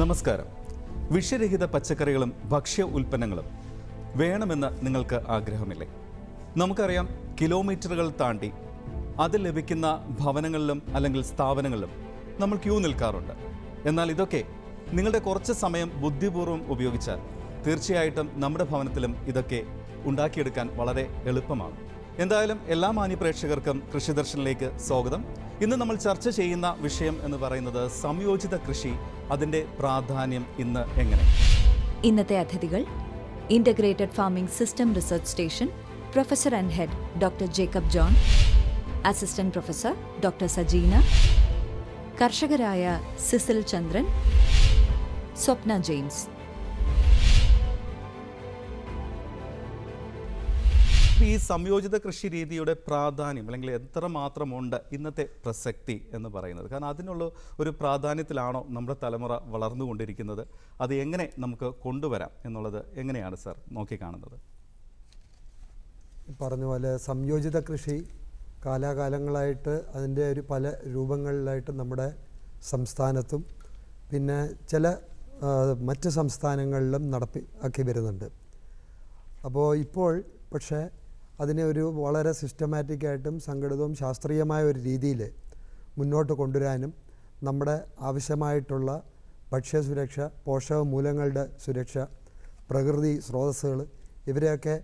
നമസ്കാരം. വിഷരഹിത പച്ചക്കറികളും ഭക്ഷ്യ ഉൽപ്പന്നങ്ങളും വേണമെന്ന് നിങ്ങൾക്ക് ആഗ്രഹമില്ലേ? നമുക്കറിയാം കിലോമീറ്ററുകൾ താണ്ടി അത് ലഭിക്കുന്ന ഭവനങ്ങളിലും അല്ലെങ്കിൽ സ്ഥാപനങ്ങളിലും നമ്മൾ ക്യൂ നിൽക്കാറുണ്ട്. എന്നാൽ ഇതൊക്കെ നിങ്ങളുടെ കുറച്ച് സമയം ബുദ്ധിപൂർവം ഉപയോഗിച്ചാൽ തീർച്ചയായിട്ടും നമ്മുടെ ഭവനത്തിലും ഇതൊക്കെ ഉണ്ടാക്കിയെടുക്കാൻ വളരെ എളുപ്പമാണ്. എന്തായാലും എല്ലാ മാന്യ പ്രേക്ഷകർക്കും കൃഷി ദർശനിലേക്ക് സ്വാഗതം. ഇന്ന് നമ്മൾ ചർച്ച ചെയ്യുന്ന വിഷയം എന്ന് പറയുന്നത് സംയോജിത കൃഷി അതിന്റെ പ്രാധാന്യം ഇന്ന് എങ്ങനെ? ഇന്നത്തെ അതിഥികൾ integrated farming system research station professor and head doctor Jacob John assistant professor doctor Sajeena കർഷകരായ സിസിൽ Chandran Swapna James ഈ സംയോജിത കൃഷി രീതിയുടെ പ്രാധാന്യം അല്ലെങ്കിൽ എത്രമാത്രമുണ്ട് ഇന്നത്തെ പ്രസക്തി എന്ന് പറയുന്നത്. കാരണം അതിനുള്ള ഒരു പ്രാധാന്യത്തിലാണോ നമ്മുടെ തലമുറ വളർന്നുകൊണ്ടിരിക്കുന്നത്? അത് എങ്ങനെ നമുക്ക് കൊണ്ടുവരാം എന്നുള്ളത് എങ്ങനെയാണ് സാർ നോക്കിക്കാണുന്നത്? പറഞ്ഞ പോലെ സംയോജിത കൃഷി കാലാകാലങ്ങളായിട്ട് അതിന്റെ ഒരു പല രൂപങ്ങളിലായിട്ട് നമ്മുടെ സംസ്ഥാനത്തും പിന്നെ ചില മറ്റ് സംസ്ഥാനങ്ങളിലും നടപ്പി ആക്കി വരുന്നുണ്ട്. അപ്പോൾ ഇപ്പോൾ പക്ഷേ അതിനെ ഒരു വളരെ സിസ്റ്റമാറ്റിക്കായിട്ടും സംഘടിതവും ശാസ്ത്രീയമായ ഒരു രീതിയിൽ മുന്നോട്ട് കൊണ്ടുവരാനും നമ്മുടെ ആവശ്യമായിട്ടുള്ള ഭക്ഷ്യസുരക്ഷ പോഷക മൂലങ്ങളുടെ സുരക്ഷ പ്രകൃതി സ്രോതസ്സുകൾ ഇവരെയൊക്കെ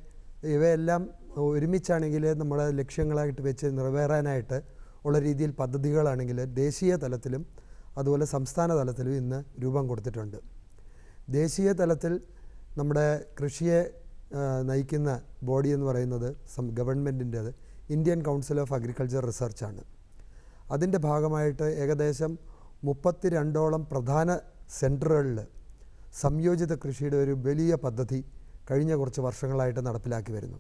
ഇവയെല്ലാം ഒരുമിച്ചാണെങ്കിൽ നമ്മുടെ ലക്ഷ്യങ്ങളായിട്ട് വെച്ച് നിറവേറാനായിട്ട് ഉള്ള രീതിയിൽ പദ്ധതികളാണെങ്കിൽ ദേശീയ തലത്തിലും അതുപോലെ സംസ്ഥാന തലത്തിലും ഇന്ന് രൂപം കൊടുത്തിട്ടുണ്ട്. ദേശീയ തലത്തിൽ നമ്മുടെ കൃഷിയെ നയിക്കുന്ന ബോഡി എന്ന് പറയുന്നത് സം ഗവൺമെന്റിന്റേത് ഇന്ത്യൻ കൗൺസിൽ ഓഫ് അഗ്രികൾച്ചർ റിസർച്ചാണ് അതിന്റെ ഭാഗമായിട്ട് ഏകദേശം മുപ്പത്തി രണ്ടോളം പ്രധാന സെന്ററുകളിൽ സംയോജിത കൃഷിയുടെ ഒരു വലിയ പദ്ധതി കഴിഞ്ഞ കുറച്ച് വർഷങ്ങളായിട്ട് നടപ്പിലാക്കി വരുന്നു.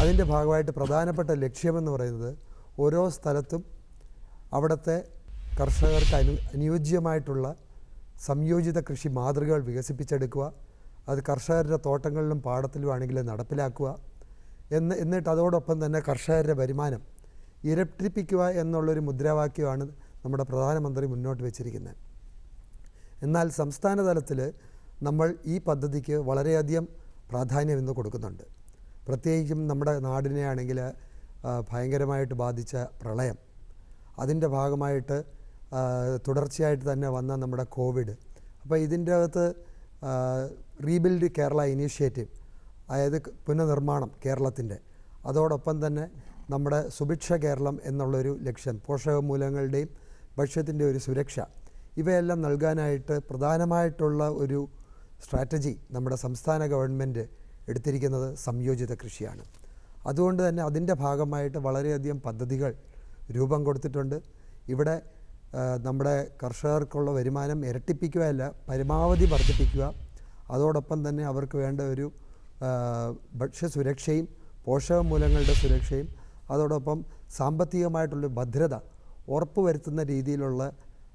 അതിന്റെ ഭാഗമായിട്ട് പ്രധാനപ്പെട്ട ലക്ഷ്യമെന്ന് പറയുന്നത് ഓരോ സ്ഥലത്തും അവിടുത്തെ കർഷകർക്ക് അനു അനുയോജ്യമായിട്ടുള്ള സംയോജിത കൃഷി മാതൃകകൾ വികസിപ്പിച്ചെടുക്കുക അത് കർഷകരുടെ തോട്ടങ്ങളിലും പാടത്തിലും ആണെങ്കിൽ നടപ്പിലാക്കുക. എന്ന് എന്നിട്ട് അതോടൊപ്പം തന്നെ കർഷകരുടെ വരുമാനം ഇരട്ടിപ്പിക്കുക എന്നുള്ളൊരു മുദ്രാവാക്യമാണ് നമ്മുടെ പ്രധാനമന്ത്രി മുന്നോട്ട് വെച്ചിരിക്കുന്നത്. എന്നാൽ സംസ്ഥാന തലത്തിൽ നമ്മൾ ഈ പദ്ധതിക്ക് വളരെയധികം പ്രാധാന്യം ഇന്ന് കൊടുക്കുന്നുണ്ട്. പ്രത്യേകിച്ചും നമ്മുടെ നാടിനെ ആണെങ്കിൽ ഭയങ്കരമായിട്ട് ബാധിച്ച പ്രളയം. അതിന്റെ ഭാഗമായിട്ട് തുടർച്ചയായിട്ട് തന്നെ വന്ന നമ്മുടെ കോവിഡ്. അപ്പോൾ ഇതിന്റെ അകത്ത് റീബിൽഡ് കേരള ഇനീഷ്യേറ്റീവ് അതായത് പുനർനിർമ്മാണം കേരളത്തിന്റെ. അതോടൊപ്പം തന്നെ നമ്മുടെ സുഭിക്ഷ കേരളം എന്നുള്ളൊരു ലക്ഷ്യം പോഷകമൂലങ്ങളുടെയും ഭക്ഷ്യത്തിന്റെ ഒരു സുരക്ഷ. ഇവയെല്ലാം നൽകാനായിട്ട് പ്രധാനമായിട്ടുള്ള ഒരു സ്ട്രാറ്റജി നമ്മുടെ സംസ്ഥാന ഗവൺമെന്റ് എടുത്തിരിക്കുന്നത് സംയോജിത കൃഷിയാണ്. അതുകൊണ്ട് തന്നെ അതിന്റെ ഭാഗമായിട്ട് വളരെയധികം പദ്ധതികൾ രൂപം കൊടുത്തിട്ടുണ്ട്. ഇവിടെ നമ്മുടെ കർഷകർക്കുള്ള വരുമാനം ഇരട്ടിപ്പിക്കുകയല്ല പരമാവധി വർദ്ധിപ്പിക്കുക. അതോടൊപ്പം തന്നെ അവർക്ക് വേണ്ട ഒരു ഭക്ഷ്യസുരക്ഷയും പോഷകമൂലങ്ങളുടെ സുരക്ഷയും അതോടൊപ്പം സാമ്പത്തികമായിട്ടുള്ള ഭദ്രത ഉറപ്പുവരുത്തുന്ന രീതിയിലുള്ള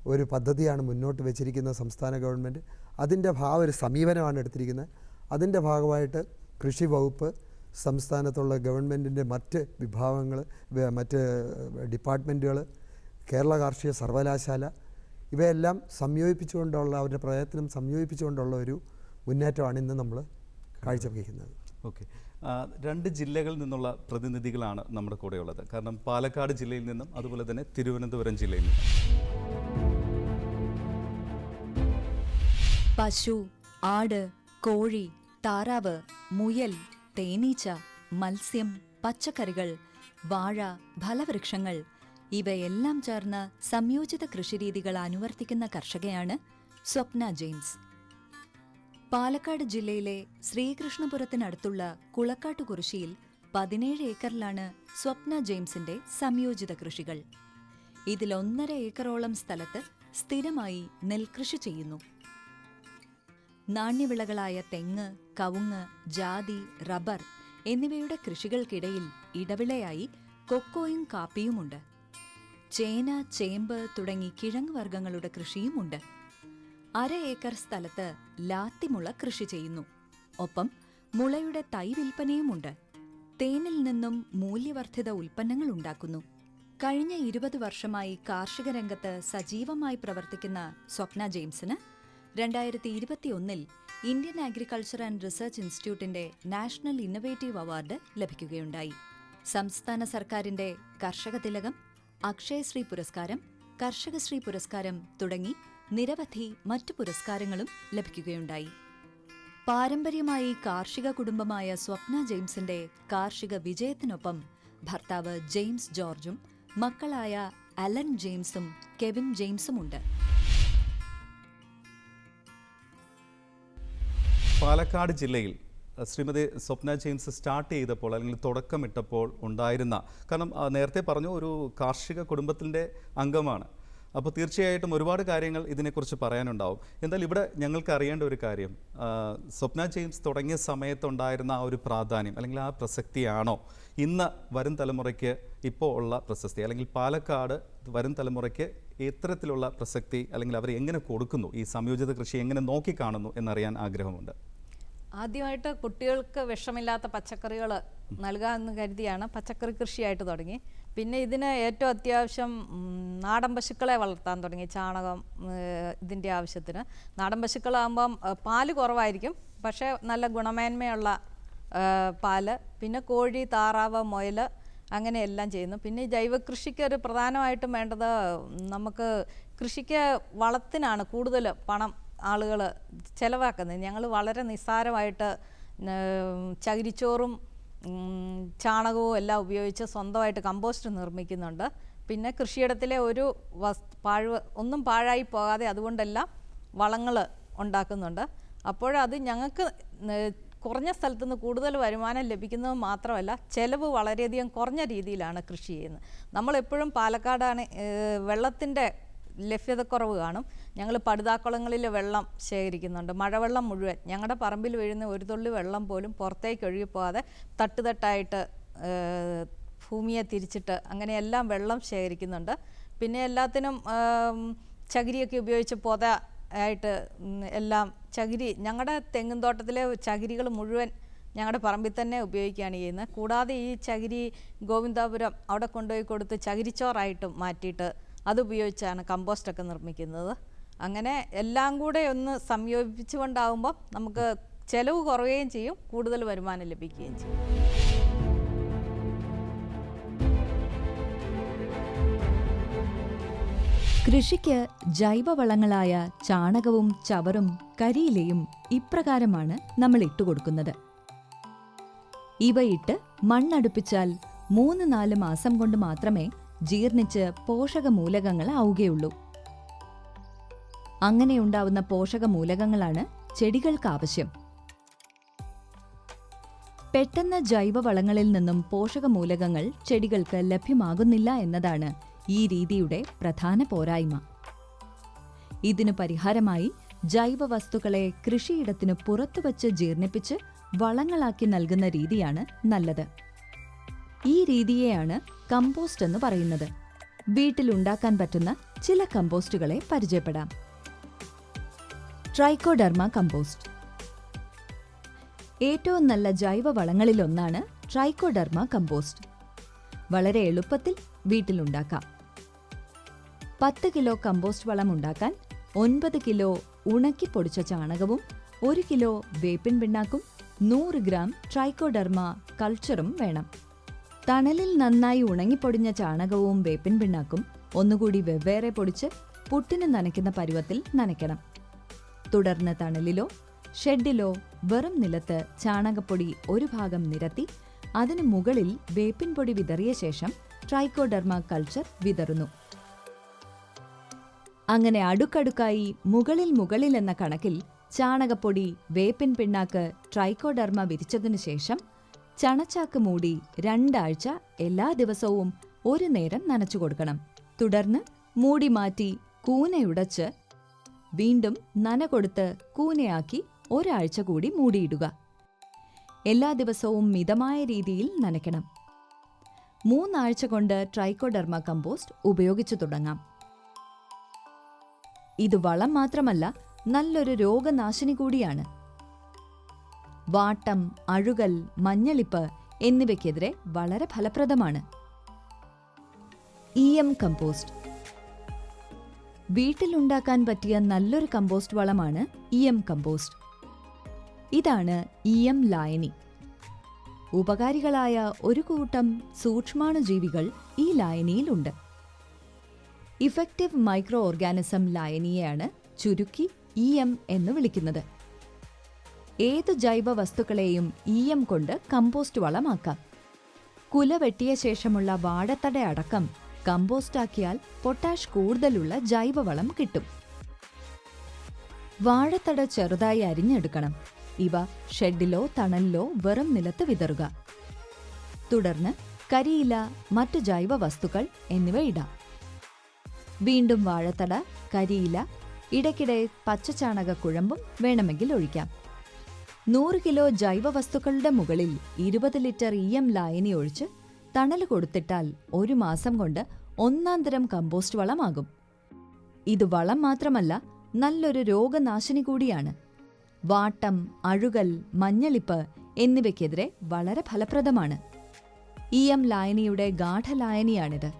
ഒരു പദ്ധതിയാണ് മുന്നോട്ട് വെച്ചിരിക്കുന്ന സംസ്ഥാന ഗവൺമെന്റ്. അതിന്റെ ഭാഗ ഒരു സമീപനമാണ് എടുത്തിരിക്കുന്നത്. അതിന്റെ ഭാഗമായിട്ട് കൃഷി വകുപ്പ് സംസ്ഥാനത്തുള്ള ഗവൺമെന്റിന്റെ മറ്റ് വിഭാഗങ്ങൾ മറ്റ് ഡിപ്പാർട്ട്മെന്റുകൾ കേരള കാർഷിക സർവകലാശാല ഇവയെല്ലാം സംയോജിപ്പിച്ചുകൊണ്ടുള്ള അവരുടെ പ്രയത്നം സംയോജിപ്പിച്ചുകൊണ്ടുള്ള ഒരു മുന്നേറ്റമാണ് ഇന്ന് നമ്മൾ കാഴ്ചവെക്കുന്നത് ഓക്കെ. രണ്ട് ജില്ലകളിൽ നിന്നുള്ള പ്രതിനിധികളാണ് നമ്മുടെ കൂടെയുള്ളത്. കാരണം പാലക്കാട് ജില്ലയിൽ നിന്നും അതുപോലെ തന്നെ തിരുവനന്തപുരം ജില്ലയിൽ നിന്നും. പശു ആട് കോഴി താറാവ് മുയൽ തേനീച്ച മത്സ്യം പച്ചക്കറികൾ വാഴ ഫലവൃക്ഷങ്ങൾ ഇവയെല്ലാം ചേർന്ന് സംയോജിത കൃഷിരീതികൾ അനുവർത്തിക്കുന്ന കർഷകയാണ് സ്വപ്ന ജെയിംസ്. പാലക്കാട് ജില്ലയിലെ ശ്രീകൃഷ്ണപുരത്തിനടുത്തുള്ള കുളക്കാട്ടുകുറിശിയിൽ പതിനേഴ് ഏക്കറിലാണ് സ്വപ്ന ജെയിംസിന്റെ സംയോജിത കൃഷികൾ. ഇതിൽ ഒന്നര ഏക്കറോളം സ്ഥലത്ത് സ്ഥിരമായി നെൽകൃഷി ചെയ്യുന്നു. നാണ്യവിളകളായ തെങ്ങ് കവുങ്ങ് ജാതി റബ്ബർ എന്നിവയുടെ കൃഷികൾക്കിടയിൽ ഇടവിളയായി കൊക്കോയും കാപ്പിയുമുണ്ട്. ചേന ചേമ്പ് തുടങ്ങി കിഴങ്ങ് വർഗങ്ങളുടെ കൃഷിയുമുണ്ട്. അര ഏക്കർ സ്ഥലത്ത് ലാത്തിമുള കൃഷി ചെയ്യുന്നു. ഒപ്പം മുളയുടെ തൈ വിൽപ്പനയുമുണ്ട്. തേനിൽ നിന്നും മൂല്യവർദ്ധിത ഉൽപ്പന്നങ്ങൾ ഉണ്ടാക്കുന്നു. കഴിഞ്ഞ ഇരുപത് വർഷമായി കാർഷിക രംഗത്ത് സജീവമായി പ്രവർത്തിക്കുന്ന സ്വപ്ന ജെയിംസിന് രണ്ടായിരത്തി ഇരുപത്തിയൊന്നിൽ ഇന്ത്യൻ അഗ്രികൾച്ചർ ആൻഡ് റിസർച്ച് ഇൻസ്റ്റിറ്റ്യൂട്ടിന്റെ നാഷണൽ ഇന്നവേറ്റീവ് അവാർഡ് ലഭിക്കുകയുണ്ടായി. സംസ്ഥാന സർക്കാരിന്റെ കർഷക തിലകം അക്ഷയശ്രീ പുരസ്കാരം കർഷകശ്രീ പുരസ്കാരം തുടങ്ങി നിരവധി മറ്റു പുരസ്കാരങ്ങളും ലഭിക്കുകയുണ്ടായി. പാരമ്പര്യമായി കാർഷിക കുടുംബമായ സ്വപ്ന ജെയിംസിന്റെ കാർഷിക വിജയത്തിനൊപ്പം ഭർത്താവ് ജെയിംസ് ജോർജും മക്കളായ അലൻ ജെയിംസും കെവിൻ ജെയിംസുമുണ്ട്. പാലക്കാട് ജില്ലയിൽ ശ്രീമതി സ്വപ്ന ജെയിംസ് സ്റ്റാർട്ട് ചെയ്തപ്പോൾ അല്ലെങ്കിൽ തുടക്കമിട്ടപ്പോൾ ഉണ്ടായിരുന്ന കാരണം നേരത്തെ പറഞ്ഞു ഒരു കാർഷിക കുടുംബത്തിന്റെ അംഗമാണ് അപ്പോൾ തീർച്ചയായിട്ടും ഒരുപാട് കാര്യങ്ങൾ ഇതിനെക്കുറിച്ച് പറയാനുണ്ടാവും. എന്നാൽ ഇവിടെ ഞങ്ങൾക്ക് അറിയേണ്ട ഒരു കാര്യം സ്വപ്ന ജെയിംസ് തുടങ്ങിയ സമയത്തുണ്ടായിരുന്ന ആ ഒരു പ്രാധാന്യം അല്ലെങ്കിൽ ആ പ്രസക്തിയാണോ? ഇന്ന് വരും തലമുറയ്ക്ക് ഇപ്പോൾ ഉള്ള പ്രശസ്തി അല്ലെങ്കിൽ പാലക്കാട് വരും തലമുറയ്ക്ക് ഇത്തരത്തിലുള്ള പ്രസക്തി അല്ലെങ്കിൽ അവർ എങ്ങനെ കൊടുക്കുന്നു? ഈ സംയോജിത കൃഷി എങ്ങനെ നോക്കിക്കാണുന്നു എന്നറിയാൻ ആഗ്രഹമുണ്ട്. ആദ്യമായിട്ട് കുട്ടികൾക്ക് വിഷമില്ലാത്ത പച്ചക്കറികൾ നൽകുക എന്ന് കരുതിയാണ് പച്ചക്കറി കൃഷിയായിട്ട് തുടങ്ങി. പിന്നെ ഇതിന് ഏറ്റവും അത്യാവശ്യം നാടൻ പശുക്കളെ വളർത്താൻ തുടങ്ങി ചാണകം ഇതിന്റെ ആവശ്യത്തിന്. നാടൻ പശുക്കളാകുമ്പം പാൽ കുറവായിരിക്കും പക്ഷേ നല്ല ഗുണമേന്മയുള്ള പാൽ. പിന്നെ കോഴി താറാവ് മുയൽ അങ്ങനെയെല്ലാം ചെയ്യുന്നു. പിന്നെ ജൈവ കൃഷിക്ക് ഒരു പ്രധാനമായിട്ടും വേണ്ടത് നമുക്ക് കൃഷിക്ക് വളത്തിനാണ് കൂടുതൽ പണം ആളുകൾ ചിലവാക്കുന്നത്. ഞങ്ങൾ വളരെ നിസ്സാരമായിട്ട് ചകിരിച്ചോറും ചാണകവും എല്ലാം ഉപയോഗിച്ച് സ്വന്തമായിട്ട് കമ്പോസ്റ്റ് നിർമ്മിക്കുന്നുണ്ട്. പിന്നെ കൃഷിയിടത്തിലെ ഒരു വസ് പാഴ് ഒന്നും പാഴായി പോകാതെ അതുകൊണ്ടെല്ലാം വളങ്ങൾ ഉണ്ടാക്കുന്നുണ്ട്. അപ്പോഴത് ഞങ്ങൾക്ക് കുറഞ്ഞ സ്ഥലത്തു നിന്ന് കൂടുതൽ വരുമാനം ലഭിക്കുന്നത് മാത്രമല്ല ചെലവ് വളരെയധികം കുറഞ്ഞ രീതിയിലാണ് കൃഷി ചെയ്യുന്നത്. നമ്മളെപ്പോഴും പാലക്കാടാണ് വെള്ളത്തിന്റെ ലഭ്യതക്കുറവ് കാണും. ഞങ്ങൾ പടുതാക്കുളങ്ങളിൽ വെള്ളം ശേഖരിക്കുന്നുണ്ട്. മഴവെള്ളം മുഴുവൻ. ഞങ്ങളുടെ പറമ്പിൽ വീഴുന്ന ഒരു തുള്ളി വെള്ളം പോലും പുറത്തേക്ക് ഒഴുകിപ്പോകാതെ തട്ടുതട്ടായിട്ട് ഭൂമിയെ തിരിച്ചിട്ട് അങ്ങനെ എല്ലാം വെള്ളം ശേഖരിക്കുന്നുണ്ട്. പിന്നെ എല്ലാത്തിനും ചകിരിയൊക്കെ ഉപയോഗിച്ച് പൊത ആയിട്ട് എല്ലാം ചകിരി ഞങ്ങളുടെ തെങ്ങും തോട്ടത്തിലെ ചകിരികൾ മുഴുവൻ ഞങ്ങളുടെ പറമ്പിൽ തന്നെ ഉപയോഗിക്കുകയാണ് ചെയ്യുന്നത്. കൂടാതെ ഈ ചകിരി ഗോവിന്ദാപുരം അവിടെ കൊണ്ടുപോയി കൊടുത്ത് ചകിരിച്ചോറായിട്ടും മാറ്റിയിട്ട് അതുപയോഗിച്ചാണ് കമ്പോസ്റ്റൊക്കെ നിർമ്മിക്കുന്നത്. അങ്ങനെ എല്ലാം കൂടെ ഒന്ന് സംയോജിപ്പിച്ചുകൊണ്ടാവുമ്പോൾ നമുക്ക് ചെലവ് കുറയുകയും ചെയ്യും കൂടുതൽ വരുമാനം ലഭിക്കുകയും ചെയ്യും. കൃഷിക്ക് ജൈവവളങ്ങളായ ചാണകവും ചവറും കരിയിലയും ഇപ്രകാരമാണ് നമ്മൾ ഇട്ടുകൊടുക്കുന്നത് ഇവയിട്ട് മണ്ണടുപ്പിച്ചാൽ മൂന്ന് നാല് മാസം കൊണ്ട് മാത്രമേ ജീർണിച്ച് പോഷകമൂലകങ്ങൾ ആവുകയുള്ളൂ. അങ്ങനെയുണ്ടാവുന്ന പോഷകമൂലകങ്ങളാണ് ചെടികൾക്ക് ആവശ്യം പെട്ടെന്ന് ജൈവവളങ്ങളിൽ നിന്നും പോഷകമൂലകങ്ങൾ ചെടികൾക്ക് ലഭ്യമാകുന്നില്ല എന്നതാണ് ഈ രീതിയുടെ പ്രധാന പോരായ്മ. ഇതിനു പരിഹാരമായി ജൈവ വസ്തുക്കളെ കൃഷിയിടത്തിനു പുറത്തുവച്ച് ജീർണിപ്പിച്ച് വളങ്ങളാക്കി നൽകുന്ന രീതിയാണ് നല്ലത്. ഈ രീതിയെയാണ് കമ്പോസ്റ്റ് എന്ന് പറയുന്നത്. വീട്ടിലുണ്ടാക്കാൻ പറ്റുന്ന ചില കമ്പോസ്റ്റുകളെ പരിചയപ്പെടാം. Trichoderma compost. ഏറ്റവും നല്ല ജൈവ വളങ്ങളിലൊന്നാണ് ട്രൈക്കോഡർമ കമ്പോസ്റ്റ്. വളരെ എളുപ്പത്തിൽ വീട്ടിലുണ്ടാക്കാം. പത്ത് കിലോ കമ്പോസ്റ്റ് വളം ഉണ്ടാക്കാൻ ഒൻപത് കിലോ ഉണക്കി പൊടിച്ച ചാണകവും ഒരു കിലോ വേപ്പിൻ പിണ്ണാക്കും നൂറ് ഗ്രാം ട്രൈക്കോഡർമ കൾച്ചറും വേണം. തണലിൽ നന്നായി ഉണങ്ങിപ്പൊടിഞ്ഞ ചാണകവും വേപ്പിൻ പിണ്ണാക്കും ഒന്നുകൂടി വെവ്വേറെ പൊടിച്ച് പുട്ടിന് നനയ്ക്കുന്ന പരുവത്തിൽ നനയ്ക്കണം. തുടർന്ന് തണലിലോ ഷെഡിലോ വെറും നിലത്ത് ചാണകപ്പൊടി ഒരു ഭാഗം നിരത്തി അതിനു മുകളിൽ വേപ്പിൻ പൊടി വിതറിയ ശേഷം ട്രൈക്കോഡർമ കൾച്ചർ വിതറുന്നു. അങ്ങനെ അടുക്കടുക്കായി മുകളിൽ മുകളിൽ എന്ന കണക്കിൽ ചാണകപ്പൊടി വേപ്പിൻ പിണ്ണാക്ക് ട്രൈക്കോഡർമ വിരിച്ചതിനു ശേഷം ചണച്ചാക്ക് മൂടി രണ്ടാഴ്ച എല്ലാ ദിവസവും ഒരു നേരം നനച്ചു കൊടുക്കണം. തുടർന്ന് മൂടി മാറ്റി കൂനയുടച്ച് വീണ്ടും നന കൊടുത്ത് കൂനയാക്കി ഒരാഴ്ച കൂടി മൂടിയിടുക. എല്ലാ ദിവസവും മിതമായ രീതിയിൽ നനയ്ക്കണം. മൂന്നാഴ്ച കൊണ്ട് ട്രൈക്കോഡർമ കമ്പോസ്റ്റ് ഉപയോഗിച്ചു തുടങ്ങാം. ഇത് വളം മാത്രമല്ല നല്ലൊരു രോഗനാശിനി കൂടിയാണ്. വാട്ടം അഴുകൽ മഞ്ഞളിപ്പ് എന്നിവയ്ക്കെതിരെ വളരെ ഫലപ്രദമാണ്. ഇ എം കമ്പോസ്റ്റ് വീട്ടിലുണ്ടാക്കാൻ പറ്റിയ നല്ലൊരു കമ്പോസ്റ്റ് വളമാണ് ഇ എം കമ്പോസ്റ്റ് ഇതാണ് ഇ എം ലായനി. ഉപകാരികളായ ഒരു കൂട്ടം സൂക്ഷ്മാണുജീവികൾ ഈ ലായനിയിലുണ്ട്. ഇഫക്റ്റീവ് മൈക്രോ ഓർഗാനിസം ലായനിയെയാണ് ചുരുക്കി ഇ എം എന്ന് വിളിക്കുന്നത്. ഏതു ജൈവ വസ്തുക്കളെയും ഇ എം കൊണ്ട് കമ്പോസ്റ്റ് വളമാക്കാം. കുല വെട്ടിയ ശേഷമുള്ള വാഴത്തട അടക്കം കമ്പോസ്റ്റാക്കിയാൽ പൊട്ടാഷ് കൂടുതലുള്ള ജൈവവളം കിട്ടും. വാഴത്തട ചെറുതായി അരിഞ്ഞെടുക്കണം. ഇവ ഷെഡിലോ തണലിലോ വെറും നിലത്ത് വിതറുക. തുടർന്ന് കരിയില മറ്റു ജൈവ വസ്തുക്കൾ എന്നിവ ഇടാം. വീണ്ടും വാഴത്തട കരിയില ഇടയ്ക്കിടെ പച്ചച്ചാണക കുഴമ്പും വേണമെങ്കിൽ ഒഴിക്കാം. നൂറ് കിലോ ജൈവ വസ്തുക്കളുടെ മുകളിൽ ഇരുപത് ലിറ്റർ ഇ എം ലായനി ഒഴിച്ച് തണൽ കൊടുത്തിട്ടാൽ ഒരു മാസം കൊണ്ട് ഒന്നാം തരം കമ്പോസ്റ്റ് വളമാകും. ഇത് വളം മാത്രമല്ല നല്ലൊരു രോഗനാശിനി കൂടിയാണ്. വാട്ടം അഴുകൽ മഞ്ഞളിപ്പ് എന്നിവയ്ക്കെതിരെ വളരെ ഫലപ്രദമാണ്. ഇ എം ലായനിയുടെ ഗാഠലായനിയാണിത്.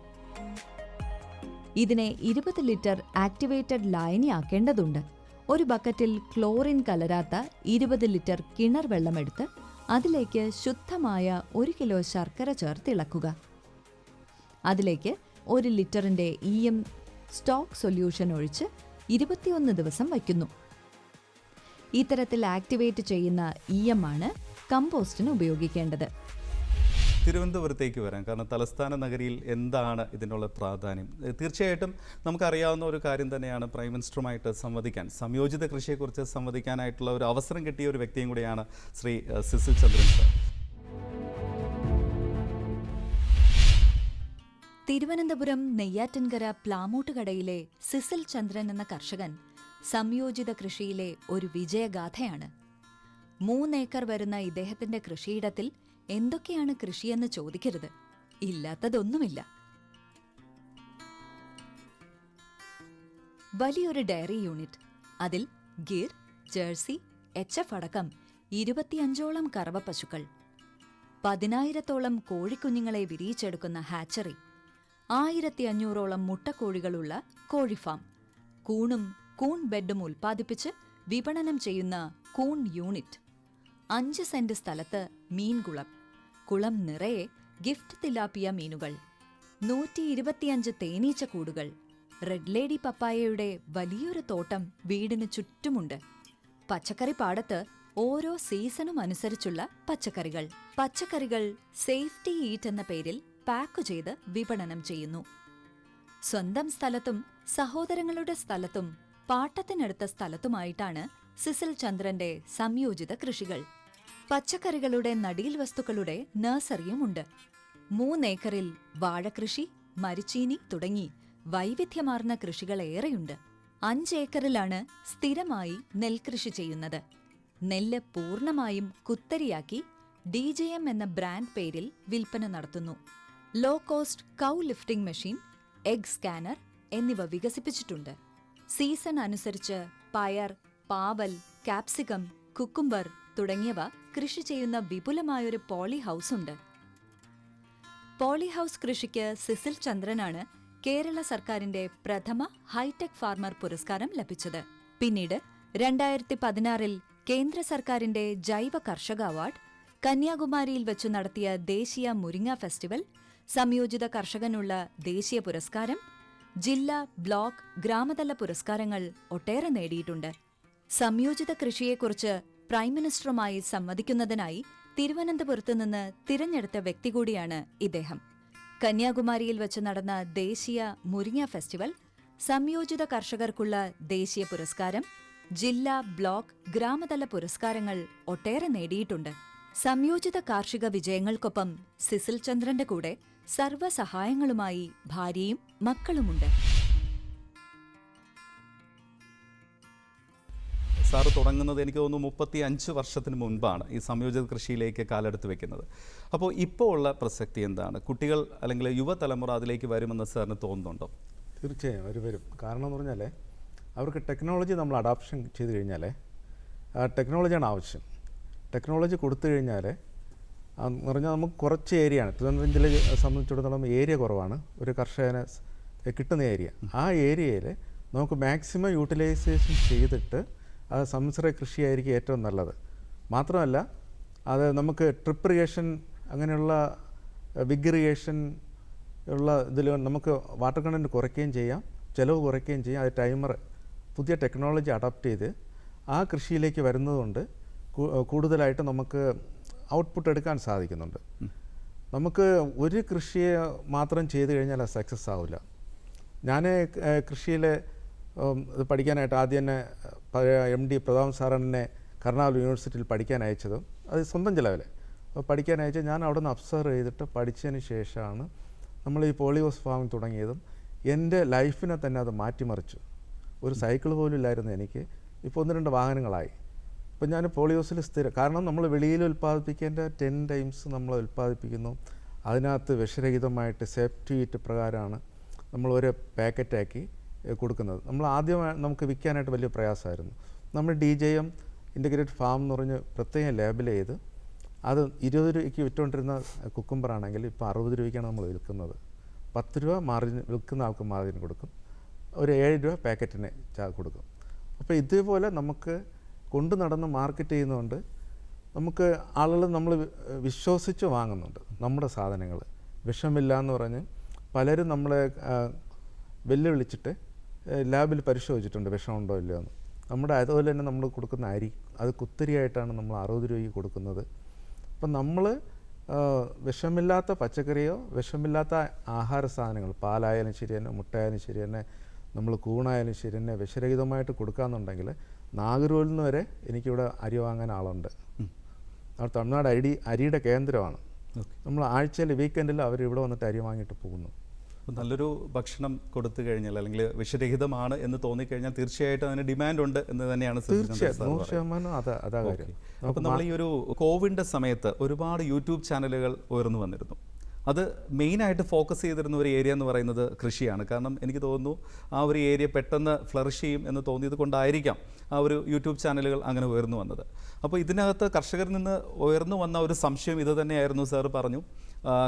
ഇതിനെ ഇരുപത് ലിറ്റർ ആക്ടിവേറ്റഡ് ലായനി ആക്കേണ്ടതുണ്ട് ഒരു ബക്കറ്റിൽ ക്ലോറിൻ കലരാത്ത ഇരുപത് ലിറ്റർ കിണർ വെള്ളമെടുത്ത് അതിലേക്ക് ശുദ്ധമായ ഒരു കിലോ ശർക്കര ചേർത്ത് ഇളക്കുക. അതിലേക്ക് ഒരു ലിറ്ററിന്റെ ഇ എം സ്റ്റോക്ക് സൊല്യൂഷൻ ഒഴിച്ച് ഇരുപത്തിയൊന്ന് ദിവസം വയ്ക്കുന്നു. ഇത്തരത്തിൽ ആക്ടിവേറ്റ് ചെയ്യുന്ന ഇ എം ആണ് കമ്പോസ്റ്റിന് ഉപയോഗിക്കേണ്ടത്. തിരുവനന്തപുരത്തേക്ക് വരാം. കാരണം തലസ്ഥാന നഗരിയിൽ എന്താണ് ഇതിനുള്ള പ്രാധാന്യം? തീർച്ചയായിട്ടും നമുക്കറിയാവുന്ന ഒരു കാര്യം തന്നെയാണ് പ്രൈം മിനിസ്റ്ററുമായിട്ട് സംവദിക്കാൻ. സംയോജിത കൃഷിയെക്കുറിച്ച് സംവദിക്കാനായിട്ടുള്ള ഒരു അവസരം കിട്ടിയ ഒരു വ്യക്തിയും കൂടിയാണ് ശ്രീ സിസിൽ ചന്ദ്രൻ സാർ. തിരുവനന്തപുരം നെയ്യാറ്റിൻകര പ്ലാമൂട്ടുകടയിലെ സിസിൽ ചന്ദ്രൻ എന്ന കർഷകൻ സംയോജിത കൃഷിയിലെ ഒരു വിജയഗാഥയാണ്. മൂന്നേക്കർ വരുന്ന ഇദ്ദേഹത്തിന്റെ കൃഷിയിടത്തിൽ എന്തൊക്കെയാണ് കൃഷിയെന്ന് ചോദിക്കരുത്. ഇല്ലാത്തതൊന്നുമില്ല. വലിയൊരു ഡയറി യൂണിറ്റ്. അതിൽ ഗിർ ജേഴ്സി എച്ച് എഫ് അടക്കം ഇരുപത്തിയഞ്ചോളം കറവ പശുക്കൾ പതിനായിരത്തോളം കോഴിക്കുഞ്ഞുങ്ങളെ വിരിയിച്ചെടുക്കുന്ന ഹാച്ചറി ആയിരത്തി അഞ്ഞൂറോളം മുട്ടക്കോഴികളുള്ള കോഴിഫാം കൂണും കൂൺ ബെഡും ഉൽപ്പാദിപ്പിച്ച് വിപണനം ചെയ്യുന്ന കൂൺ യൂണിറ്റ്. അഞ്ച് സെന്റ് സ്ഥലത്ത് മീൻകുളം. കുളം നിറയെ ഗിഫ്റ്റ് തിലാപ്പിയ മീനുകൾ നൂറ്റി ഇരുപത്തിയഞ്ച് തേനീച്ച കൂടുകൾ റെഡ് ലേഡി പപ്പായയുടെ വലിയൊരു തോട്ടം വീടിന് ചുറ്റുമുണ്ട്. പച്ചക്കറി പാടത്ത് ഓരോ സീസണും അനുസരിച്ചുള്ള പച്ചക്കറികൾ. പച്ചക്കറികൾ സേഫ്റ്റി ഈറ്റ് എന്ന പേരിൽ പാക്ക് ചെയ്ത് വിപണനം ചെയ്യുന്നു. സ്വന്തം സ്ഥലത്തും സഹോദരങ്ങളുടെ സ്ഥലത്തും പാട്ടത്തിനടുത്ത സ്ഥലത്തുമായിട്ടാണ് സിസിൽ ചന്ദ്രന്റെ സംയോജിത കൃഷികൾ. പച്ചക്കറികളുടെ നടീൽ വസ്തുക്കളുടെ നഴ്സറിയുമുണ്ട്. മൂന്നേക്കറിൽ വാഴകൃഷി മരിച്ചീനി തുടങ്ങി വൈവിധ്യമാർന്ന കൃഷികളേറെയുണ്ട്. അഞ്ചേക്കറിലാണ് സ്ഥിരമായി നെൽകൃഷി ചെയ്യുന്നത്. നെല്ല് പൂർണമായും കുത്തരിയാക്കി ഡി ജെ എം എന്ന ബ്രാൻഡ് പേരിൽ വിൽപ്പന നടത്തുന്നു. Low cost cow lifting machine egg scanner എന്നിവ വികസിപ്പിച്ചിട്ടുണ്ട്. സീസൺ അനുസരിച്ച് പയർ പാവൽ കാപ്സിക്കം കുക്കുംബർ തുടങ്ങിയവ കൃഷി ചെയ്യുന്ന വിപുലമായൊരു പോളി ഹൗസ് ഉണ്ട്. പോളി ഹൗസ് കൃഷിക്ക് സിസിൽ ചന്ദ്രനാണ് കേരള സർക്കാരിന്റെ പ്രഥമ ഹൈടെക് ഫാർമർ പുരസ്കാരം ലഭിച്ചത്. പിന്നീട് രണ്ടായിരത്തി പതിനാറിൽ കേന്ദ്ര സർക്കാരിന്റെ ജൈവ കർഷക അവാർഡ് കന്യാകുമാരിയിൽ വെച്ചു നടത്തിയ ദേശീയ മുരിങ്ങ ഫെസ്റ്റിവൽ സംയോജിത കർഷകനുള്ള ദേശീയ പുരസ്കാരം ജില്ലാ ബ്ലോക്ക് ഗ്രാമതല പുരസ്കാരങ്ങൾ ഒട്ടേറെ നേടിയിട്ടുണ്ട്. സംയോജിത കൃഷിയെക്കുറിച്ച് പ്രൈം മിനിസ്റ്ററുമായി സംവദിക്കുന്നതിനായി തിരുവനന്തപുരത്ത് നിന്ന് തിരഞ്ഞെടുത്ത വ്യക്തി കൂടിയാണ് ഇദ്ദേഹം. കന്യാകുമാരിയിൽ വെച്ച് നടന്ന ദേശീയ മുരിങ്ങ ഫെസ്റ്റിവൽ സംയോജിത കർഷകർക്കുള്ള ദേശീയ പുരസ്കാരം ജില്ലാ ബ്ലോക്ക് ഗ്രാമതല പുരസ്കാരങ്ങൾ ഒട്ടേറെ നേടിയിട്ടുണ്ട്. സംയോജിത കാർഷിക വിജയങ്ങൾക്കൊപ്പം സിസിൽ ചന്ദ്രന്റെ കൂടെ സർവസഹായങ്ങളുമായി ഭാര്യയും മക്കളുമുണ്ട്. സാറ് തുടങ്ങുന്നത് എനിക്ക് തോന്നുന്നു മുപ്പത്തി അഞ്ച് വർഷത്തിന് മുൻപാണ് ഈ സംയോജിത കൃഷിയിലേക്ക് കാലെടുത്ത് വെക്കുന്നത്. അപ്പോൾ ഇപ്പോൾ ഉള്ള പ്രസക്തി എന്താണ്? കുട്ടികൾ അല്ലെങ്കിൽ യുവതലമുറ അതിലേക്ക് വരുമെന്ന് സാറിന് തോന്നുന്നുണ്ടോ? തീർച്ചയായും അവർ വരും. കാരണം എന്ന് പറഞ്ഞാൽ അവർക്ക് ടെക്നോളജി നമ്മൾ അഡാപ്ഷൻ ചെയ്ത് കഴിഞ്ഞാൽ ടെക്നോളജിയാണ് ആവശ്യം. ടെക്നോളജി കൊടുത്തു കഴിഞ്ഞാൽ എന്ന് പറഞ്ഞാൽ നമുക്ക് കുറച്ച് ഏരിയ ആണ്. തിരുവനന്തപുരം ജില്ലയെ സംബന്ധിച്ചിടത്തോളം ഏരിയ കുറവാണ്. ഒരു കർഷകന് കിട്ടുന്ന ഏരിയ ആ ഏരിയയിൽ നമുക്ക് മാക്സിമം യൂട്ടിലൈസേഷൻ ചെയ്തിട്ട് അത് സംസ്ര കൃഷിയായിരിക്കും ഏറ്റവും നല്ലത്. മാത്രമല്ല അത് നമുക്ക് ട്രിപ്പ് ഇറിഗേഷൻ അങ്ങനെയുള്ള വിഗ്രിയേഷൻ ഇറിഗേഷൻ ഉള്ള ഇതിൽ നമുക്ക് വാട്ടർ കണ്ടന്റ് കുറയ്ക്കുകയും ചെയ്യാം ചിലവ് കുറയ്ക്കുകയും ചെയ്യാം. അത് ടൈമർ പുതിയ ടെക്നോളജി അഡാപ്റ്റ് ചെയ്ത് ആ കൃഷിയിലേക്ക് വരുന്നതുകൊണ്ട് കൂടുതലായിട്ട് നമുക്ക് ഔട്ട്പുട്ട് എടുക്കാൻ സാധിക്കുന്നുണ്ട്. നമുക്ക് ഒരു കൃഷിയെ മാത്രം ചെയ്ത് കഴിഞ്ഞാൽ അത് സക്സസ് ആവില്ല. ഞാൻ കൃഷിയിലെ ഇത് പഠിക്കാനായിട്ട് ആദ്യം തന്നെ പഴയ എം ഡി പ്രതാപ് സാറനെ കർണാകുളം യൂണിവേഴ്സിറ്റിയിൽ പഠിക്കാൻ അയച്ചത്. അത് സ്വന്തം ചിലവിൽ അപ്പോൾ പഠിക്കാൻ അയച്ച് ഞാൻ അവിടെ നിന്ന് അബ്സർവ് ചെയ്തിട്ട് പഠിച്ചതിന് ശേഷമാണ് നമ്മൾ ഈ പോളിയോസ് ഫാമിംഗ് തുടങ്ങിയതും എന്റെ ലൈഫിനെ തന്നെ അത് മാറ്റിമറിച്ചു. ഒരു സൈക്കിൾ പോലും ഇല്ലായിരുന്നു എനിക്ക്. ഇപ്പോൾ ഒന്ന് രണ്ട് വാഹനങ്ങളായി. ഇപ്പം ഞാൻ പോളിയോസിൽ സ്ഥിരം കാരണം നമ്മൾ വെളിയിൽ ഉൽപ്പാദിപ്പിക്കേണ്ട ടെൻ ടൈംസ് നമ്മൾ ഉൽപ്പാദിപ്പിക്കുന്നു. അതിനകത്ത് വിഷരഹിതമായിട്ട് സേഫ്റ്റി ഇറ്റ് പ്രകാരമാണ് നമ്മൾ ഒരു പാക്കറ്റാക്കി കൊടുക്കുന്നത്. നമ്മൾ ആദ്യം നമുക്ക് വിൽക്കാനായിട്ട് വലിയ പ്രയാസമായിരുന്നു. നമ്മൾ D J M integrated farm എന്ന് പറഞ്ഞ് പ്രത്യേകം ലേബൽ ചെയ്ത് അത് ഇരുപത് രൂപയ്ക്ക് വിറ്റുകൊണ്ടിരുന്ന കുക്കുംബറാണെങ്കിൽ ഇപ്പോൾ അറുപത് രൂപയ്ക്കാണ് നമ്മൾ വിൽക്കുന്നത്. പത്ത് രൂപ മാർജിൻ വിൽക്കുന്ന ആൾക്ക് മാർജിൻ കൊടുക്കും. ഒരു ഏഴ് രൂപ പാക്കറ്റിന് ചാ- കൊടുക്കും. അപ്പോൾ ഇതേപോലെ നമുക്ക് കൊണ്ടു നടന്ന് മാർക്കറ്റ് ചെയ്യുന്നതുകൊണ്ട് നമുക്ക് ആളുകൾ നമ്മൾ വിശ്വസിച്ച് വാങ്ങുന്നുണ്ട് നമ്മുടെ സാധനങ്ങൾ. വിഷമില്ല എന്ന് പറഞ്ഞ് പലരും നമ്മളെ വെല്ലുവിളിച്ചിട്ട് ലാബിൽ പരിശോധിച്ചിട്ടുണ്ട് വിഷമുണ്ടോ ഇല്ലയോ എന്ന്. നമ്മുടെ അതുപോലെ തന്നെ നമ്മൾ കൊടുക്കുന്ന അരി അത് കുത്തരിയായിട്ടാണ് നമ്മൾ അറുപത് രൂപയ്ക്ക് കൊടുക്കുന്നത്. അപ്പം നമ്മൾ വിഷമില്ലാത്ത പച്ചക്കറിയോ വിഷമില്ലാത്ത ആഹാര സാധനങ്ങൾ പാലായാലും ശരി തന്നെ മുട്ടയായാലും ശരി തന്നെ നമ്മൾ കൂണായാലും ശരി തന്നെ വിഷരഹിതമായിട്ട് കൊടുക്കാമെന്നുണ്ടെങ്കിൽ നാഗരൂരിൽ നിന്ന് വരെ എനിക്കിവിടെ അരി വാങ്ങാൻ ആളുണ്ട്. അവിടെ തമിഴ്നാട് അരി അരിയുടെ കേന്ദ്രമാണ്. നമ്മൾ ആഴ്ചയിൽ വീക്കെൻഡിൽ അവർ ഇവിടെ വന്നിട്ട് അരി വാങ്ങിയിട്ട് പോകുന്നു. അപ്പോൾ നല്ലൊരു ഭക്ഷണം കൊടുത്തു കഴിഞ്ഞാൽ അല്ലെങ്കിൽ വിഷരഹിതമാണ് എന്ന് തോന്നിക്കഴിഞ്ഞാൽ തീർച്ചയായിട്ടും അതിന് ഡിമാൻഡ് ഉണ്ട് എന്ന് തന്നെയാണ് സച്ചിൻ ചന്ദ്ര തീർച്ചയായും സാർ നൂറ് പറയുന്നത്. ശതമാനം അതാ അതാ കാര്യം. അപ്പോൾ നമ്മൾ ഈ ഒരു കോവിഡിന്റെ സമയത്ത് ഒരുപാട് യൂട്യൂബ് ചാനലുകൾ ഉയർന്നു വന്നിരുന്നു. അത് മെയിനായിട്ട് ഫോക്കസ് ചെയ്തിരുന്ന ഒരു ഏരിയ എന്ന് പറയുന്നത് കൃഷിയാണ്. കാരണം എനിക്ക് തോന്നുന്നു ആ ഒരു ഏരിയ പെട്ടെന്ന് ഫ്ലറിഷ് ചെയ്യും എന്ന് തോന്നിയത് കൊണ്ടായിരിക്കാം ആ ഒരു യൂട്യൂബ് ചാനലുകൾ അങ്ങനെ ഉയർന്നു വന്നത്. അപ്പോൾ ഇതിനകത്ത് കർഷകരിൽ നിന്ന് ഉയർന്നു വന്ന ഒരു സംശയം ഇത് തന്നെയായിരുന്നു സാർ പറഞ്ഞു.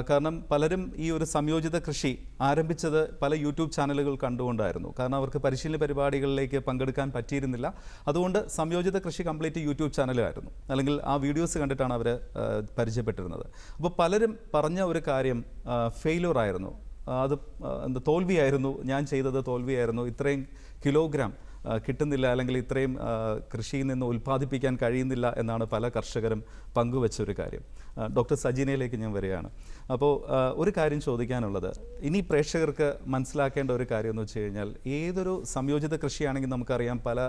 കാരണം പലരും ഈ ഒരു സംയോജിത കൃഷി ആരംഭിച്ചത് പല യൂട്യൂബ് ചാനലുകൾ കണ്ടുകൊണ്ടായിരുന്നു. കാരണം അവർക്ക് പരിശീലന പരിപാടികളിലേക്ക് പങ്കെടുക്കാൻ പറ്റിയിരുന്നില്ല. അതുകൊണ്ട് സംയോജിത കൃഷി കംപ്ലീറ്റ് യൂട്യൂബ് ചാനലായിരുന്നു. അല്ലെങ്കിൽ ആ വീഡിയോസ് കണ്ടിട്ടാണ് അവർ പരിചയപ്പെട്ടിരുന്നത്. അപ്പോൾ പലരും പറഞ്ഞ ഒരു കാര്യം ഫെയിലൂർ ആയിരുന്നു. അത് എന്താ തോൽവിയായിരുന്നു. ഞാൻ ചെയ്തത് തോൽവിയായിരുന്നു. ഇത്രയും കിലോഗ്രാം കിട്ടുന്നില്ല അല്ലെങ്കിൽ ഇത്രയും കൃഷിയിൽ നിന്ന് ഉൽപ്പാദിപ്പിക്കാൻ കഴിയുന്നില്ല എന്നാണ് പല കർഷകരും പങ്കുവച്ച ഒരു കാര്യം ഡോക്ടർ സജീനയിലേക്ക് ഞാൻ വരികയാണ്. അപ്പോൾ ഒരു കാര്യം ചോദിക്കാനുള്ളത്. ഇനി പ്രേക്ഷകർക്ക് മനസ്സിലാക്കേണ്ട ഒരു കാര്യം എന്ന് വെച്ച് കഴിഞ്ഞാൽ ഏതൊരു സംയോജിത കൃഷിയാണെങ്കിൽ നമുക്കറിയാം പല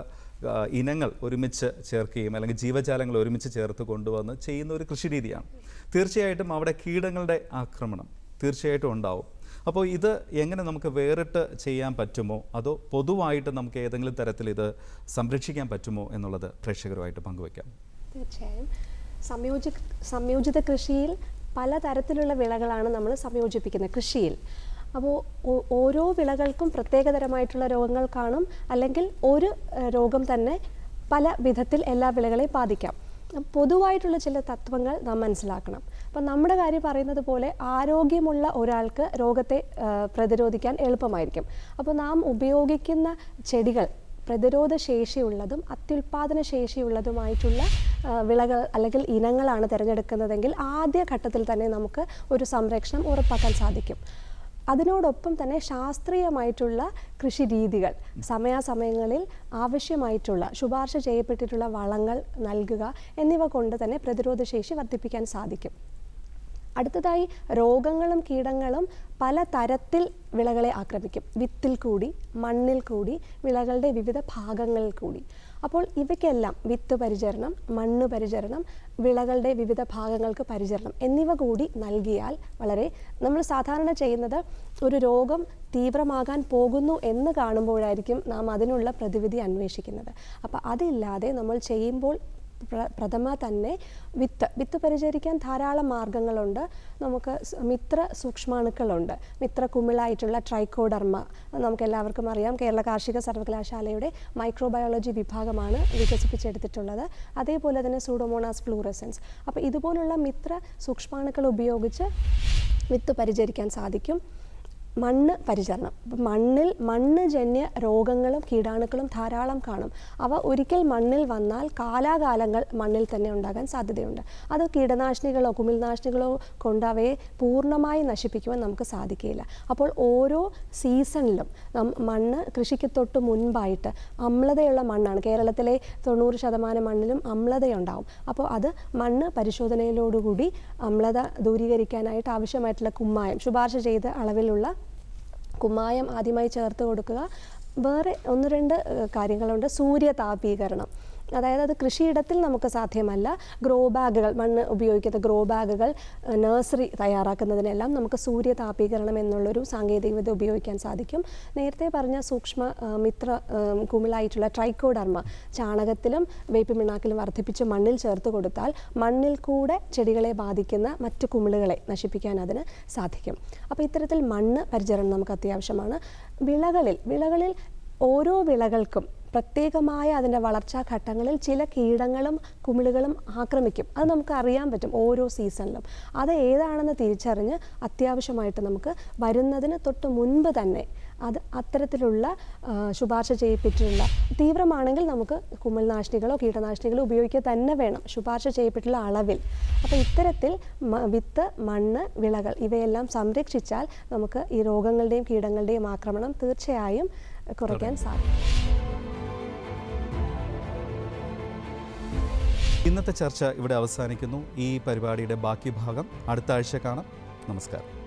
ഇനങ്ങൾ ഒരുമിച്ച് ചേർക്കുകയും അല്ലെങ്കിൽ ജീവജാലങ്ങൾ ഒരുമിച്ച് ചേർത്ത് കൊണ്ടുവന്ന് ചെയ്യുന്ന ഒരു കൃഷി രീതിയാണ് തീർച്ചയായിട്ടും അവിടെ കീടങ്ങളുടെ ആക്രമണം തീർച്ചയായിട്ടും ഉണ്ടാവും. അപ്പോൾ ഇത് എങ്ങനെ നമുക്ക് വേറിട്ട് ചെയ്യാൻ പറ്റുമോ? അതോ പൊതുവായിട്ട് നമുക്ക് ഏതെങ്കിലും തരത്തിൽ ഇത് സംരക്ഷിക്കാൻ പറ്റുമോ എന്നുള്ളത് പ്രേക്ഷകരുമായിട്ട് പങ്കുവയ്ക്കാം. തീർച്ചയായും. സംയോജി സംയോജിത കൃഷിയിൽ പലതരത്തിലുള്ള വിളകളാണ് നമ്മൾ സംയോജിപ്പിക്കുന്നത് കൃഷിയിൽ. അപ്പോൾ ഓരോ വിളകൾക്കും പ്രത്യേകതരമായിട്ടുള്ള രോഗങ്ങൾ കാണും അല്ലെങ്കിൽ ഒരു രോഗം തന്നെ പല വിധത്തിൽ എല്ലാ വിളകളെയും ബാധിക്കാം. പൊതുവായിട്ടുള്ള ചില തത്വങ്ങൾ നാം മനസ്സിലാക്കണം. അപ്പം നമ്മുടെ കാര്യം പറയുന്നത് പോലെ ആരോഗ്യമുള്ള ഒരാൾക്ക് രോഗത്തെ പ്രതിരോധിക്കാൻ എളുപ്പമായിരിക്കും. അപ്പോൾ നാം ഉപയോഗിക്കുന്ന ചെടികൾ പ്രതിരോധ ശേഷിയുള്ളതും അത്യുൽപാദന ശേഷിയുള്ളതുമായിട്ടുള്ള വിളകൾ അല്ലെങ്കിൽ ഇനങ്ങളാണ് തിരഞ്ഞെടുക്കുന്നതെങ്കിൽ ആദ്യ ഘട്ടത്തിൽ തന്നെ നമുക്ക് ഒരു സംരക്ഷണം ഉറപ്പാക്കാൻ സാധിക്കും. അതിനോടൊപ്പം തന്നെ ശാസ്ത്രീയമായിട്ടുള്ള കൃഷി രീതികൾ സമയാസമയങ്ങളിൽ ആവശ്യമായിട്ടുള്ള ശുപാർശ ചെയ്യപ്പെട്ടിട്ടുള്ള വളങ്ങൾ നൽകുക എന്നിവ കൊണ്ട് തന്നെ പ്രതിരോധ ശേഷി വർദ്ധിപ്പിക്കാൻ സാധിക്കും. അടുത്തതായി രോഗങ്ങളും കീടങ്ങളും പല തരത്തിൽ വിളകളെ ആക്രമിക്കും. വിത്തിൽ കൂടി മണ്ണിൽ കൂടി വിളകളുടെ വിവിധ ഭാഗങ്ങളിൽ കൂടി. അപ്പോൾ ഇവയ്ക്കെല്ലാം വിത്ത് പരിചരണം മണ്ണ് പരിചരണം വിളകളുടെ വിവിധ ഭാഗങ്ങൾക്ക് പരിചരണം എന്നിവ കൂടി നൽകിയാൽ വളരെ നമ്മൾ സാധാരണ ചെയ്യുന്നത് ഒരു രോഗം തീവ്രമാകാൻ പോകുന്നു എന്ന് കാണുമ്പോഴായിരിക്കും നാം അതിനുള്ള പ്രതിവിധി അന്വേഷിക്കുന്നത്. അപ്പോൾ അതില്ലാതെ നമ്മൾ ചെയ്യുമ്പോൾ പ്രഥമ തന്നെ വിത്ത് വിത്ത് പരിചരിക്കാൻ ധാരാളം മാർഗങ്ങളുണ്ട്. നമുക്ക് മിത്ര സൂക്ഷ്മാണുക്കളുണ്ട്. മിത്ര കുമിളായിട്ടുള്ള ട്രൈക്കോഡർമ നമുക്ക് എല്ലാവർക്കും അറിയാം. കേരള കാർഷിക സർവകലാശാലയുടെ മൈക്രോബയോളജി വിഭാഗമാണ് വികസിപ്പിച്ചെടുത്തിട്ടുള്ളത്. അതേപോലെ തന്നെ സൂഡോമോണാസ് ഫ്ലൂറസൻസ് അപ്പോൾ ഇതുപോലുള്ള മിത്ര സൂക്ഷ്മാണുക്കൾ ഉപയോഗിച്ച് വിത്ത് പരിചരിക്കാൻ സാധിക്കും. മണ്ണ് പരിചരണം. മണ്ണിൽ മണ്ണ് ജന്യ രോഗങ്ങളും കീടാണുക്കളും ധാരാളം കാണും. അവ ഒരിക്കൽ മണ്ണിൽ വന്നാൽ കാലാകാലങ്ങൾ മണ്ണിൽ തന്നെ ഉണ്ടാകാൻ സാധ്യതയുണ്ട്. അത് കീടനാശിനികളോ കുമിൽനാശിനികളോ കൊണ്ട് അവയെ പൂർണമായി നശിപ്പിക്കുവാൻ നമുക്ക് സാധിക്കുകയില്ല. അപ്പോൾ ഓരോ സീസണിലും മണ്ണ് കൃഷിക്ക് തൊട്ട് മുൻപായിട്ട് അമ്ലതയുള്ള മണ്ണാണ്. കേരളത്തിലെ തൊണ്ണൂറ് ശതമാനം മണ്ണിലും അമ്ലതയുണ്ടാവും. അപ്പോൾ അത് മണ്ണ് പരിശോധനയിലോടുകൂടി അമ്ലത ദൂരീകരിക്കാനായിട്ട് ആവശ്യമായിട്ടുള്ള കുമ്മായം ശുപാർശ ചെയ്ത അളവിലുള്ള കുമ്മായം ആദ്യമായി ചേർത്ത് കൊടുക്കുക. വേറെ ഒന്ന് രണ്ട് കാര്യങ്ങളുണ്ട്. സൂര്യതാപീകരണം. അതായത് അത് കൃഷിയിടത്തിൽ നമുക്ക് സാധ്യമല്ല. ഗ്രോ ബാഗുകൾ മണ്ണ് ഉപയോഗിക്കുന്ന ഗ്രോ ബാഗുകൾ നഴ്സറി തയ്യാറാക്കുന്നതിനെല്ലാം നമുക്ക് സൂര്യതാപീകരണം എന്നുള്ളൊരു സാങ്കേതികവിദ്യ ഉപയോഗിക്കാൻ സാധിക്കും. നേരത്തെ പറഞ്ഞ സൂക്ഷ്മ മിത്ര കുമിളായിട്ടുള്ള ട്രൈക്കോഡർമ ചാണകത്തിലും വേപ്പിമിണ്ണാക്കിലും വർദ്ധിപ്പിച്ച് മണ്ണിൽ ചേർത്ത് കൊടുത്താൽ മണ്ണിൽ കൂടെ ചെടികളെ ബാധിക്കുന്ന മറ്റു കുമിളുകളെ നശിപ്പിക്കാൻ അതിന് സാധിക്കും. അപ്പോൾ ഇത്തരത്തിൽ മണ്ണ് പരിചരണം നമുക്ക് അത്യാവശ്യമാണ്. വിളകളിൽ വിളകളിൽ ഓരോ വിളകൾക്കും പ്രത്യേകമായ അതിന്റെ വളർച്ചാ ഘട്ടങ്ങളിൽ ചില കീടങ്ങളും കുമിളുകളും ആക്രമിക്കും. അത് നമുക്ക് അറിയാൻ പറ്റും ഓരോ സീസണിലും. അത് ഏതാണെന്ന് തിരിച്ചറിഞ്ഞ് അത്യാവശ്യമായിട്ട് നമുക്ക് വരുന്നതിന് തൊട്ട് മുൻപ് തന്നെ അത് അത്തരത്തിലുള്ള ശുപാർശ ചെയ്യപ്പെട്ടിട്ടുള്ള തീവ്രമാണെങ്കിൽ നമുക്ക് കുമിൾനാശിനികളോ കീടനാശിനികളോ ഉപയോഗിക്കുക തന്നെ വേണം ശുപാർശ ചെയ്യപ്പെട്ടുള്ള അളവിൽ. അപ്പോൾ ഇത്തരത്തിൽ വിത്ത് മണ്ണ് വിളകൾ ഇവയെല്ലാം സംരക്ഷിച്ചാൽ നമുക്ക് ഈ രോഗങ്ങളുടെയും കീടങ്ങളുടെയും ആക്രമണം തീർച്ചയായും കുറയ്ക്കാൻ സാധിക്കും. ഇന്നത്തെ ചർച്ച ഇവിടെ അവസാനിക്കുന്നു. ഈ പരിപാടിയുടെ ബാക്കി ഭാഗം അടുത്ത ആഴ്ച കാണാം. നമസ്കാരം.